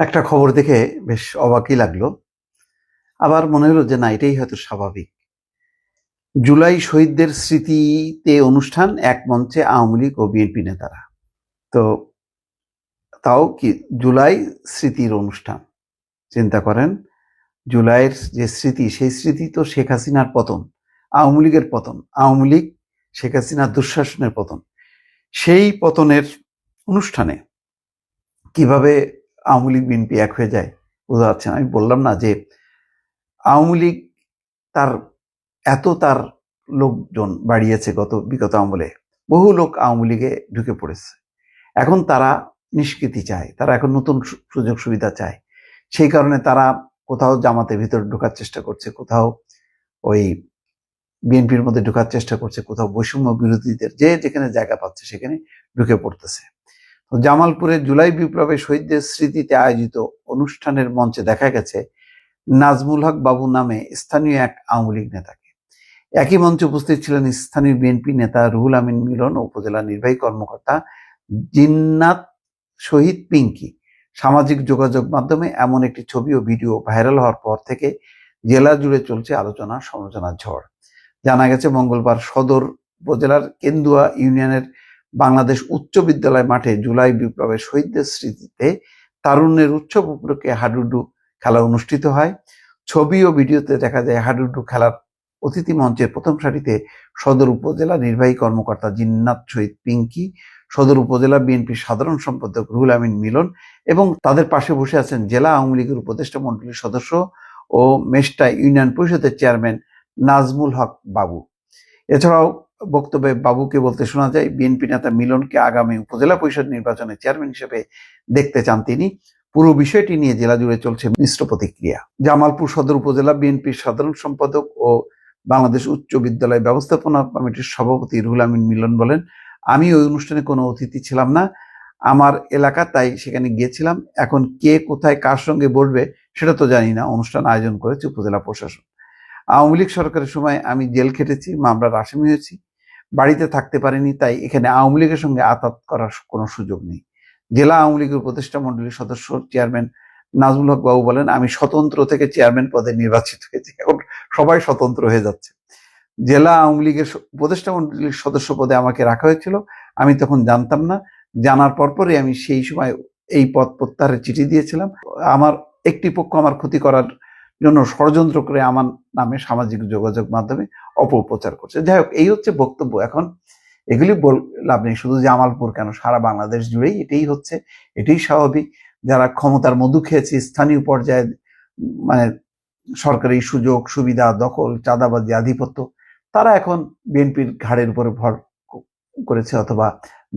একটা খবর দেখে বেশ অবাকই লাগল। আবার মনে হলো যে না, এটাই হয়তো স্বাভাবিক। জুলাই শহীদদের স্মৃতিতে অনুষ্ঠান এক মঞ্চে আওয়ামী লীগ ও বিএনপি নেতারা। তো তাও কি জুলাই স্মৃতির অনুষ্ঠান? চিন্তা করেন, জুলাইয়ের যে স্মৃতি, সেই স্মৃতি তো শেখ হাসিনার পতন, আওয়ামী লীগের পতন, আওয়ামী লীগ শেখ হাসিনার দুঃশাসনের পতন। সেই পতনের অনুষ্ঠানে কীভাবে আওয়ামী লীগ, বিএনপি এক হয়ে যায়। বোঝা যাচ্ছে। আমি বললাম না যে আওয়ামী লীগ তার, এত তার লোকজন বাড়িয়েছে গত, বিগত আমলে। বহু লোক আওয়ামী লীগে ঢুকে পড়েছে। এখন তারা নিষ্কৃতি চায়। তারা এখন নতুন সুযোগ সুবিধা চায়। সেই কারণে তারা কোথাও জামাতের ভিতরে ঢোকার চেষ্টা করছে, কোথাও ওই বিএনপির মধ্যে ঢোকার চেষ্টা করছে, কোথাও বৈষম্য বিরোধীদের যে যেখানে জায়গা পাচ্ছে সেখানে ঢুকে পড়তেছে। জামালপুরে জুলাই বিপ্লবে শহীদদের স্মৃতিতে আয়োজিত অনুষ্ঠানের মঞ্চে দেখা গেছে নাজমুল হক বাবু নামে স্থানীয় এক আওয়ামী লীগ নেতাকে। একই মঞ্চে উপস্থিত ছিলেন স্থানীয় বিএনপি নেতা রুহুল আমিন মিলন উপজেলা নির্বাহী কর্মকর্তা জিন্নাত শহীদ পিঙ্কি। সামাজিক যোগাযোগ মাধ্যমে এমন একটি ছবি ও ভিডিও ভাইরাল হওয়ার পর থেকে জেলা জুড়ে চলছে আলোচনা, সমালোচনার ঝড়। জানা গেছে, মঙ্গলবার সদর উপজেলার কেন্দুয়া ইউনিয়নের বাংলাদেশ উচ্চ বিদ্যালয় মাঠে জুলাই বিপ্লবের শহীদদের স্মৃতিতে তারুণ্যের উৎসব উপলক্ষে হাডুডু খেলা অনুষ্ঠিত হয়। ছবি ও ভিডিওতে দেখা যায় হাডুডু খেলার অতিথি মঞ্চের প্রথম সারিতে সদর উপজেলা নির্বাহী কর্মকর্তা জিন্নাত শহীদ পিঙ্কি, সদর উপজেলা বিএনপির সাধারণ সম্পাদক রুহুল আমিন মিলন এবং তাদের পাশে বসে আছেন জেলা আওয়ামী লীগের উপদেষ্টা মণ্ডলীর সদস্য ও মেষ্টা ইউনিয়ন পরিষদের চেয়ারম্যান নাজমুল হক বাবু। এছাড়াও বক্তব্যে বাবুকে বলতে শোনা যায়, বিএনপি নেতা মিলনকে আগামী উপজেলা পরিষদ নির্বাচনে চেয়ারম্যান হিসেবে দেখতে চান তিনি। পুরো বিষয়টি নিয়ে জেলা জুড়ে চলছে মিশ্র প্রতিক্রিয়া। জামালপুর সদর উপজেলা বিএনপির সাধারণ সম্পাদক ও বাংলাদেশ উচ্চ বিদ্যালয় ব্যবস্থাপনা কমিটির সভাপতি রুহুল আমিন মিলন বলেন, আমি ওই অনুষ্ঠানে কোনো অতিথি ছিলাম না। আমার এলাকা, তাই সেখানে গিয়েছিলাম। এখন কে কোথায় কার সঙ্গে বসবে সেটা তো জানি না। অনুষ্ঠান আয়োজন করেছে উপজেলা প্রশাসন। আওয়ামী লীগ সরকারের সময় আমি জেল খেটেছি, মামলার আসামি হয়েছি। বাড়িতে থাকতে পারিনি, তাই এখানে আওয়ামী লীগের সঙ্গে আতাত করার কোনো সুযোগ নেই। জেলা আওয়ামী লীগের উপদেষ্টা মন্ডলীর সদস্য চেয়ারম্যান নাজমুল হক বাবু বলেন, আমি স্বতন্ত্র থেকে চেয়ারম্যান পদে নির্বাচিত হয়েছি, এখন সবাই স্বতন্ত্র হয়ে যাচ্ছে। জেলা আওয়ামী লীগের উপদেষ্টা মন্ডলীর সদস্য পদে আমাকে রাখা হয়েছিল, আমি তখন জানতাম না। জানার পরপরই আমি সেই সময় এই পদ প্রত্যাহারের চিঠি দিয়েছিলাম। আমার একটি পক্ষ আমার ক্ষতি করার জন্য ষড়যন্ত্র করে আমার নামে সামাজিক যোগাযোগ মাধ্যমে অপপ্রচার করছে। যাই হোক, এই হচ্ছে বক্তব্য। এখন এগুলি লাভ নেই। শুধু জামালপুর কেন? সারা বাংলাদেশ জুড়েই এটাই হচ্ছে, এটাই স্বাভাবিক। যারা ক্ষমতার মধু খেয়েছে, স্থানীয় পর্যায়ে মানে সরকারি সুযোগ, সুবিধা, দখল, চাঁদাবাজি, আধিপত্য, তারা এখন বিএনপির ঘাড়ের উপরে ভর করেছে অথবা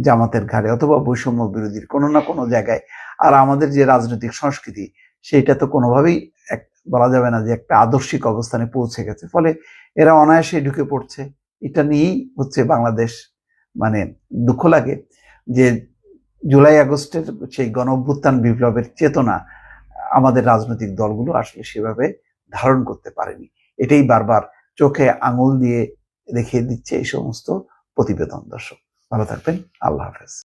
জামাতের ঘাড়ে অথবা বৈষম্য বিরোধীর কোনো না কোনো জায়গায়। আর আমাদের যে রাজনৈতিক সংস্কৃতি, সেইটা তো কোনোভাবেই বলা যাবে না যে একটা আদর্শিক অবস্থানে পৌঁছে গেছে। ফলে এরা অনায়াসে ঢুকে পড়ছে। এটা নিয়েই হচ্ছে বাংলাদেশ মানে দুঃখ লাগে যে জুলাই আগস্টের সেই গণ অভ্যুত্থান বিপ্লবের চেতনা আমাদের রাজনৈতিক দলগুলো আসলে সেভাবে ধারণ করতে পারেনি। এটাই বারবার চোখে আঙুল দিয়ে দেখিয়ে দিচ্ছে এই সমস্ত প্রতিবেদন দর্শক। ভালো থাকবেন। আল্লাহ হাফেজ।